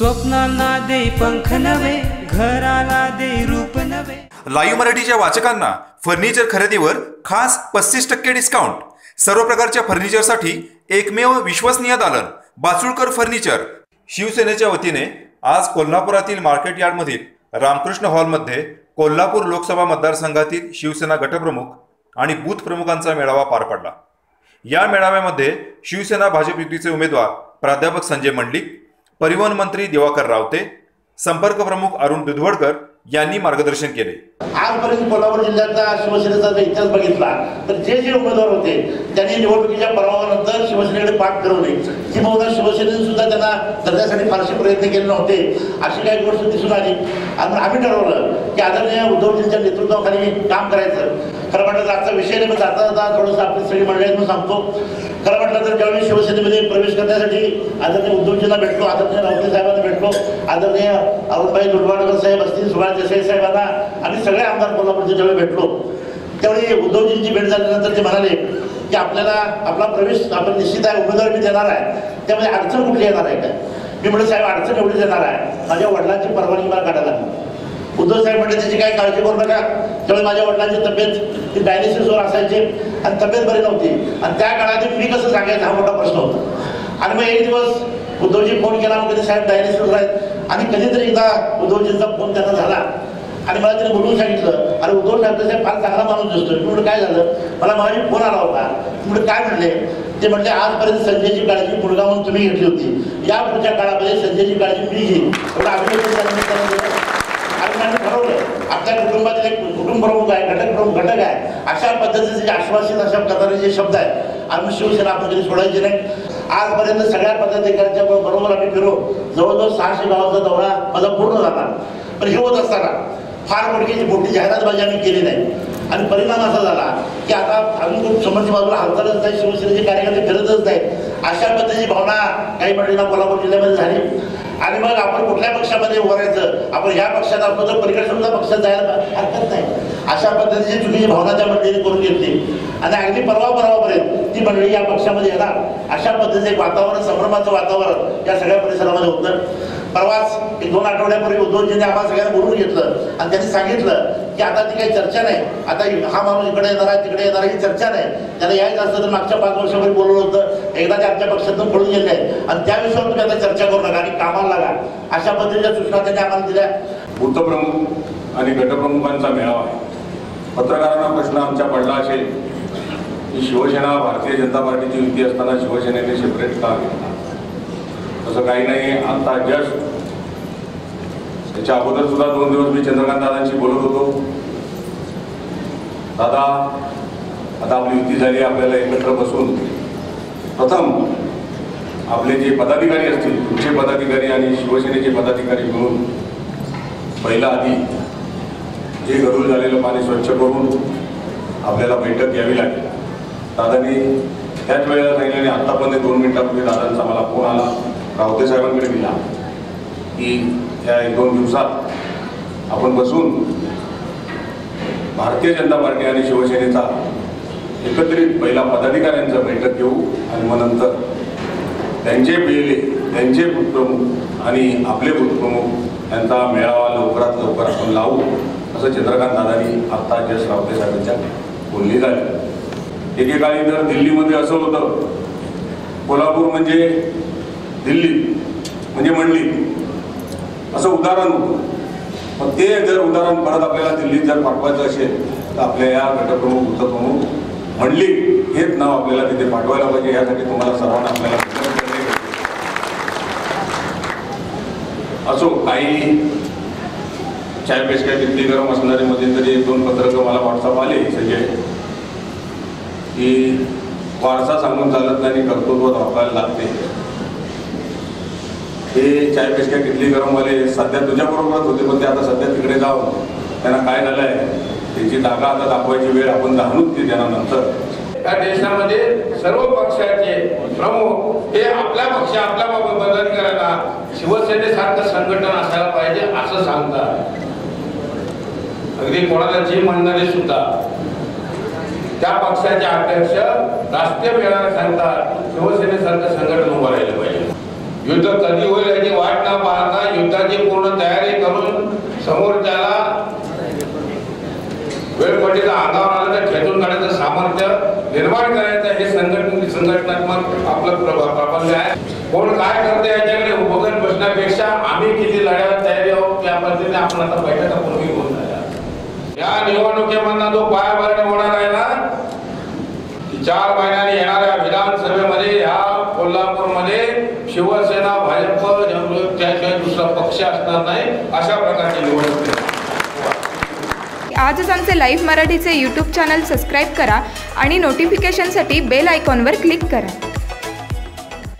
स्वप्नांना दे पंख नवे घराला दे रूप नवे लाईव्ह मराठीच्या वाचकांना फर्निचर खरेदीवर खास पस्तीस टक्के डिस्काउंट सर्व प्रकारच्या फर्निचरसाठी एकमेव विश्वसनीय दालन बाचुळकर फर्निचर शिवसेनेच्या वतीने आज कोल्हापुरातील मार्केट यार्डमधील रामकृष्ण हॉलमध्ये कोल्हापूर लोकसभा मतदारसंघातील शिवसेना गटप्रमुख आणि बूथ प्रमुखांचा मेळावा पार पडला. या मेळाव्यामध्ये शिवसेना भाजप युतीचे उमेदवार प्राध्यापक संजय मंडलिक परिवहन मंत्री दिवाकर रावते संपर्क प्रमुख अरुण दुधवडकर यांनी मार्गदर्शन केले. आजपर्यंत कोल्हापूर जिल्ह्याचा शिवसेनेचा जर इतिहास बघितला तर जे जे उमेदवार होते त्यांनी निवडणुकीच्या परवानंतर शिवसेनेकडे पाठ फिरवले. की बहुधा त्यांना फारसे प्रयत्न केले नव्हते. अशी काही गोष्ट दिसून आली. आणि आम्ही ठरवलं की आदरणीय उद्धवजींच्या नेतृत्वाखाली काम करायचं. खरं म्हटलं तर आजचा विषय नाही पण जाता जाता थोडंसं आपली सगळी मंडळी मी सांगतो. खरं म्हटलं तर ज्यावेळी शिवसेनेमध्ये प्रवेश करण्यासाठी आदरणीय उद्धवजींना भेटलो आदरणीय रावते साहेबांना भेटलो आदरणीय अरुणभाई दुर्गाडकर साहेब असतील सुभाष देसाई साहेबांना आम्ही सगळे आमदार कोल्हापूरचे ज्यावेळी भेटलो त्यावेळी उद्धवजींची भेट झाल्यानंतर ते म्हणाले की आपल्याला आपला प्रवेश आपण निश्चित आहे उमेदवार मी देणार आहे. त्यामध्ये अडचण कुठली येणार आहे काय? मी म्हटलं साहेब अडचण एवढी येणार आहे. माझ्या वडिलांची परवानगी मला काढायला लागली. उद्धव साहेब म्हटले त्याची काही काळजी करू नका. त्यावेळी माझ्या वडिलांची तब्येत ती डायलिसिसवर असायची आणि तब्येत बरी नव्हती. आणि त्या काळात मी कसं सांगायचं हा मोठा प्रश्न होता. आणि मग एक दिवस उद्धवजी फोन केला मग कधी साहेब डायलिसिसवर आहेत. आणि कधीतरी एकदा उद्धवजींचा फोन त्यांना झाला. आणि मला तिने बोलून सांगितलं अरे उद्धव साहेब फार चांगला माणूस दिसतोय. मी काय झालं? मला माझी फोन आला होता. म्हटलं काय म्हणले? ते म्हटले आजपर्यंत संजयची काळजी मुलगा म्हणून तुम्ही घेतली होती. या पुढच्या काळामध्ये संजयची काळजी मी घेईन. एवढं अभिनंदन आणि आम्ही ठरवलं आपल्या कुटुंबातील एक कुटुंब प्रमुख आहे घटक प्रमुख घटक आहे. अशा पद्धतीचे जे आश्वासित अशा प्रकारे जे शब्द आहेत आम्ही शिवसेना आपण कधी सोडायची नाही. आजपर्यंत सगळ्या पदाधिकाऱ्यांच्या बरोबर आम्ही फिरो. जवळजवळ सहाशे गावाचा दौरा माझा पूर्ण झाला. पण हे होत असताना फार मोठी मोठी जाहिरातबाजी आम्ही केली नाही. आणि परिणाम असा झाला की आता अजून खूप समोरच्या बाजूला हालचालच नाही शिवसेनेचे कार्यकर्ते फिरतच नाहीत. अशा पद्धतीची भावना काही मंडळींना कोल्हापूर जिल्ह्यामध्ये झाली. आणि मग आपण कुठल्या पक्षामध्ये उभारायचं आपण ह्या पक्षात असतो तर पलीकडे समजा पक्षात जायला हरकत नाही. अशा पद्धतीची चुकीची भावना त्या मंडळीने करून घेतली. आणि अगदी परवा परवापर्यंत ती मंडळी या पक्षामध्ये येणार. अशा पद्धतीचं एक वातावरण संभ्रमाचं वातावरण या सगळ्या परिसरामध्ये होतं. परवाच एक दोन आठवड्यापूर्वी उद्धवजींनी आम्हाला सगळ्यांना बोलून घेतलं. आणि त्यांनी सांगितलं की आता ती काही चर्चा नाही. आता हा माणूस इकडे येणार आहे तिकडे येणार ही चर्चा नाही. त्याला यायचं असतं तर मागच्या पाच वर्षापूर्वी बोलवलं होतं. एकदा ते आमच्या पक्षातून पळून गेले आणि त्या विषयावर तुम्ही आता चर्चा करू नका आणि कामाला लागा. अशा पद्धतीच्या सूचना त्यांनी आम्हाला दिल्या. बूथप्रमुख आणि गटप्रमुखांचा मेळावा आहे. पत्रकारांना प्रश्न आमच्या पडला असेल की शिवसेना भारतीय जनता पार्टीची युती असताना शिवसेनेने सेपरेट का घेतला? तसं काही नाही. आता जस्ट त्याच्या अगोदर सुद्धा दोन दिवस मी चंद्रकांत दादांशी बोलत होतो. दादा आता आपली युती झाली आपल्याला एकत्र बसून प्रथम आपले जे पदाधिकारी असतील तुमचे पदाधिकारी आणि शिवसेनेचे पदाधिकारी मिळून पहिला आधी जे गढूळ झालेलं पाणी स्वच्छ करून आपल्याला बैठक घ्यावी लागेल. दादानी त्याच वेळेला सांगितलं आणि आत्तापर्यंत दोन मिनिटापूर्वी दादांचा मला फोन आला. रावते साहेबांकडे दिला की या एक दोन दिवसात आपण बसून भारतीय जनता पार्टी आणि शिवसेनेचा एकत्रित पहिला पदाधिकाऱ्यांचा बैठक घेऊ आणि मग नंतर त्यांचे पेले त्यांचे प्रमुख आणि आपले प्रमुख यांचा मेळावा लवकरात लवकर आपण लावू असं चंद्रकांत दादानी आत्ता जस रावते साहेबांच्या बोलली झाली एकेकाळी तर दिल्लीमध्ये असं होतं कोल्हापूर म्हणजे दिल्ली म्हणजे मंडली. असं उदाहरण होतं. ते जर उदाहरण परत आपल्याला दिल्लीत जर पाठवायचं असेल तर आपल्या या गटप्रमुख उपप्रमुख म्हणली हेच नाव आपल्याला तिथे पाठवायला पाहिजे यासाठी तुम्हाला सर्वांना आपल्याला असो काही चाय पेशक्या किती गरम असणारे मध्ये तरी एक दोन पत्रकं मला व्हॉट्सअप आले सगळे. की वारसा सांगून चालत नाही आणि कर्तृत्व दाखवायला लागते. हे चाय पेशक्या किटली गरमवाले सध्या तुझ्याबरोबरच होते पण ते आता सध्या तिकडे जाऊन त्यांना काय झालं आहे त्यांची जागा आता दाखवायची वेळ आपण जाणूच ती त्यांना नंतर. या देशामध्ये सर्व पक्षाचे प्रमुख हे आपल्या पक्ष आपल्या पदाधिकाऱ्यांना शिवसेनेसारखं संघटन असायला पाहिजे असं सांगतात. अगदी कोणाला जे म्हणणारे सुद्धा. त्या पक्षाचे अध्यक्ष राष्ट्रीय मेळाव्यात सांगतात शिवसेनेसारखं संघटन उभारायला. युद्ध कधी होईल याची वाट न पाहता युद्धाची पूर्ण तयारी करून समोर त्याला वेळपट्टीचा अंगावर आलं तर खेचून काढायचं सामर्थ्य निर्माण करायचं हे संघटन संघटनात्मक आपलं प्रभाव प्राबल्य आहे. कोण काय करते याच्याकडे उपकरण बसण्यापेक्षा आम्ही किती लढ्यावर तयारी आहोत त्या पद्धतीने आपण आता बैठकापूर्वी बोलत या निवडणुकीमधला जो पायाभरणी होणार आहे ना चार महिन्याने शिवसेना भाजप त्याशिवाय दुसरा पक्ष असणार नाही अशा प्रकारची निवडणूक आजच आमचे लाईव्ह मराठीचे यूट्यूब चॅनल सबस्क्राईब करा आणि नोटिफिकेशनसाठी बेल आयकॉनवर क्लिक करा.